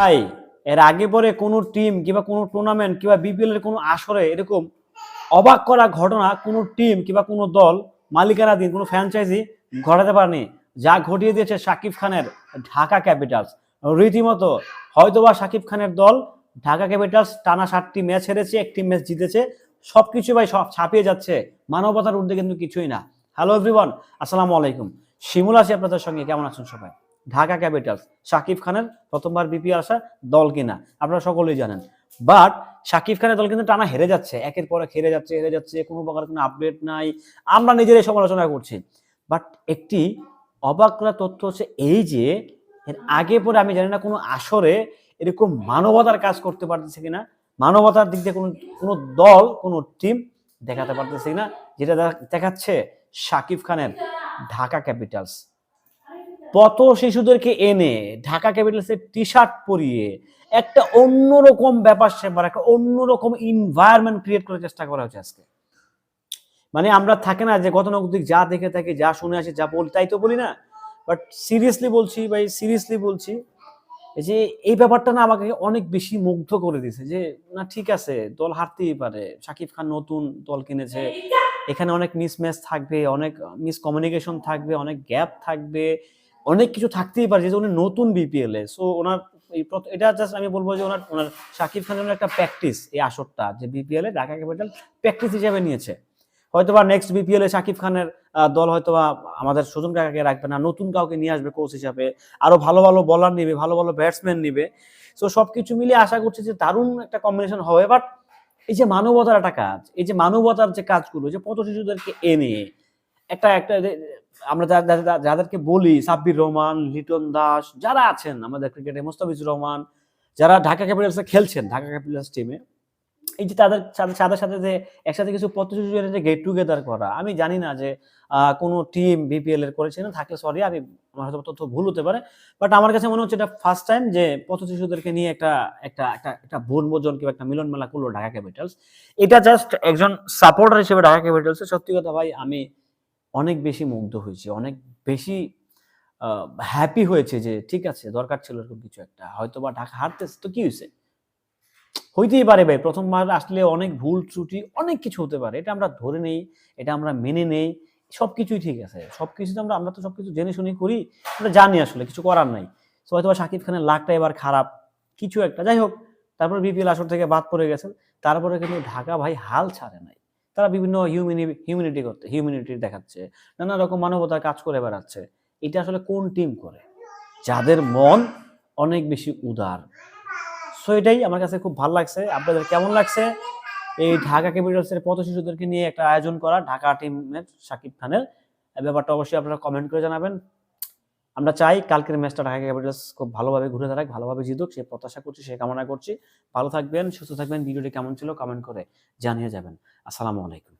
ভাই এর আগে পরে কোনো টিম কিংবা কোনো টুর্নামেন্ট কিংবা বিপিএল এর কোনো আসরে এরকম অবাক করা ঘটনা কোনো টিম কিংবা কোনো দল, মালিকানাধীন কোনো ফ্র্যাঞ্চাইজি ঘটাতে পারেনি। যা ঘটিয়ে দিয়েছে সাকিব খানের ঢাকা ক্যাপিটালস। রীতিমতো হয়তোবা সাকিব খানের দল ঢাকা ক্যাপিটালস টানা সাতটি ম্যাচ হেরেছে, একটি ম্যাচ জিতেছে। সবকিছু ভাই সব ছাপিয়ে যাচ্ছে। মানবতার ঊর্ধ্বে কিন্তু কিছুই না। হ্যালো এভরিওয়ান আসসালামু আলাইকুম। শিমুল আছি আপনাদের সঙ্গে। কেমন আছেন সবাই? ঢাকা ক্যাপিটালস। সাকিব খানের প্রথমবার বিপি আসা দল কিনা, আপনারা সকলেই জানেন। বাট সাকিব খানের দল কিন্তু টানা হেরে যাচ্ছে, একের পর এক হেরে যাচ্ছে হেরে যাচ্ছে, কোনো প্রকার কোনো আপডেট নাই। আমরা নিজেরাই সমালোচনা করছি। বাট একটি অবাক করা তথ্য হচ্ছে এই যে, এর আগে পরে আমি জানি না কোনো আসরে এরকম মানবতার কাজ করতে পারতেছে কিনা, মানবতার দিক দিয়ে কোনো কোনো দল, কোনো টিম দেখাতে পারতেছে কিনা, যেটা দেখা- দেখাচ্ছে সাকিব খানের ঢাকা ক্যাপিটালস। পত শিশুদেরকে এনে ঢাকা ক্যাপিটালসের টি শার্ট পরিয়ে একটা অন্যরকম ব্যাপার সেবার একটা অন্যরকম ইনভায়রনমেন্ট ক্রিয়েট করার চেষ্টা করা হচ্ছে আজকে। মানে আমরা থাকে না যে গতানুগতিক যা দেখে থাকি, যা শুনে আসি, যা বলি, তাই তো বলি না। বাট সিরিয়াসলি বলছি ভাই সিরিয়াসলি বলছি যে এই ব্যাপারটা না আমাকে অনেক বেশি মুগ্ধ করে দিয়েছে যে, না ঠিক আছে, দল হারতেই পারে। শাকিব খান নতুন দল কিনেছে, এখানে অনেক মিসম্যাচ থাকবে, অনেক মিস কমিউনিকেশন থাকবে, অনেক গ্যাপ থাকবে। অনেক কিছু থাকতেই পারে, যেহেতু উনি নতুন বিপিএল এ। সো ওনার এটা জাস্ট আমি বলব যে ওনার ওনার শাকিব খানের একটা প্র্যাকটিস এই আসরটা, যে বিপিএল এ ঢাকা ক্যাপিটাল প্র্যাকটিস হিসেবে নিয়েছে। হয়তো বা নেক্সট বিপিএল এ শাকিব খানের দল হয়তো বা আমাদের সুজন কাকাকে রাখবে না, নতুন কাউকে নিয়ে আসবে কোচ হিসাবে, আরও ভালো ভালো বলার নিবে, ভালো ভালো ব্যাটসম্যান নিবে। সো সবকিছু মিলিয়ে আশা করছি যে দারুণ একটা কম্বিনেশন হবে। বাট এই যে মানবতার একটা কাজ, এই যে মানবতার যে কাজগুলো যে পথ শিশুদেরকে এনে একটা একটা আমরা যাদেরকে বলি, সাব্বির রহমান, লিটন দাস, যারা আছেন আমাদের ক্রিকেটে, মোস্তাফিজুর রহমান, যারা ঢাকা ক্যাপিটালসে খেলছেন, ঢাকা ক্যাপিটালস টিমে এই যে তাদের সাথে সাথে যে একসাথে কিছু শিশুদের যে গেট টুগেদার করা, আমি জানি না যে কোনো টিম বিপিএল এর করেছে না থাকলে সরি আমি, আমার হয়তো তথ্য ভুল হতে পারে বাট আমার কাছে মনে হচ্ছে এটা ফার্স্ট টাইম যে পথ শিশুদেরকে নিয়ে একটা একটা একটা একটা বনভোজন কিংবা একটা মিলন মেলা করল ঢাকা ক্যাপিটালস। এটা জাস্ট একজন সাপোর্টার হিসেবে ঢাকা ক্যাপিটালসের সত্যি কথা ভাই, আমি অনেক বেশি মুগ্ধ হয়েছি, অনেক বেশি হ্যাপি হয়েছে যে, ঠিক আছে, দরকার ছিল এরকম কিছু একটা হয়তো বা ঢাকা হারতেছে। তো কি হয়েছে? হইতেই পারে ভাই, প্রথমবার আসলে অনেক ভুল ত্রুটি, অনেক কিছু হতে পারে, এটা আমরা ধরে নেই, এটা আমরা মেনে নেই সব কিছুই ঠিক আছে, সবকিছু তো আমরা আমরা তো সবকিছু জেনে শুনে করি, আমরা জানি আসলে, কিছু করার নাই। তো হয়তো শাকিব খানের লাকটা এবার খারাপ, কিছু একটা, যাই হোক, তারপর বিপিএল আসর থেকে বাদ পড়ে গেছেন, তারপরে কিন্তু ঢাকা ভাই হাল ছাড়ে নাই। তারা বিভিন্ন হিউম্যানি হিউম্যানিটি করতে হিউম্যানিটি দেখাচ্ছে, নানা রকম মানবতার কাজ করে বেড়াচ্ছে। এটা আসলে কোন টিম করে? যাদের মন অনেক বেশি উদার। সো এটাই আমার কাছে খুব ভালো লাগছে। আপনাদের কেমন লাগছে? এই ঢাকা ক্যাপিটালসের পথ শিশুদেরকে নিয়ে একটা আয়োজন করা, ঢাকা টিমের সাকিব খানের। ব্যাপারটা অবশ্যই আপনারা কমেন্ট করে জানাবেন। আমরা চাই কালকের ম্যাচটা ঢাকা ক্যাপিটালস খুব ভালোভাবে ঘুরে দাঁড়াক, ভালোভাবে জিতুক, সে প্রত্যাশা করছি, সে কামনা করছি। ভালো থাকবেন, সুস্থ থাকবেন, ভিডিওটি কেমন ছিল কমেন্ট করে জানিয়ে যাবেন। আসসালামু আলাইকুম।